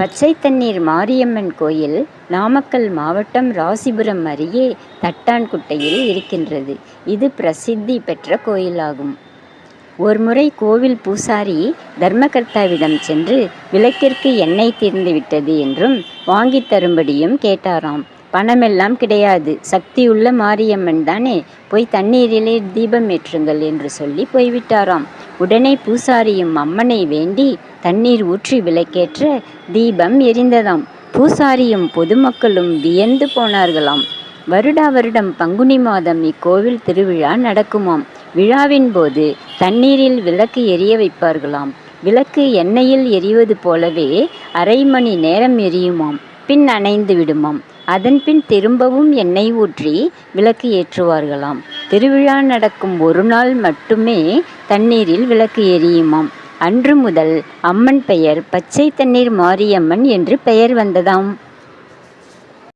பச்சை தண்ணீர் மாரியம்மன் கோயில் நாமக்கல் மாவட்டம் ராசிபுரம் அருகே தட்டான்குட்டையில் இருக்கின்றது. இது பிரசித்தி பெற்ற கோயிலாகும். ஒருமுறை கோவில் பூசாரி தர்மகர்த்தாவிடம் சென்று விளக்கிற்கு எண்ணெய் தீர்ந்துவிட்டது என்றும் வாங்கித் தரும்படியும் கேட்டாராம். பணமெல்லாம் கிடையாது. சக்தியுள்ள மாரியம்மன் தானே. போய் தண்ணீரிலே தீபம் ஏற்றுங்கள் என்று சொல்லி போய்விட்டாராம். உடனே பூசாரியும் அம்மனை வேண்டி தண்ணீர் ஊற்றி விளக்கேற்ற தீபம் எரிந்ததாம். பூசாரியும் பொதுமக்களும் வியந்து போனார்களாம். வருடா வருடம் பங்குனி மாதம் இக்கோவில் திருவிழா நடக்குமாம். விழாவின் போது தண்ணீரில் விளக்கு எரிய வைப்பார்களாம். விளக்கு எண்ணெயில் எரிவது போலவே அரை மணி நேரம் எரியுமாம். பின் அணைந்து விடுமாம். அதன்பின் திரும்பவும் எண்ணெய் ஊற்றி விளக்கு ஏற்றுவார்களாம். திருவிழா நடக்கும் ஒரு நாள் மட்டுமே தண்ணீரில் விளக்கு எரியுமாம். அன்று முதல் அம்மன் பெயர் பச்சை தண்ணீர் மாரியம்மன் என்று பெயர் வந்ததாம்.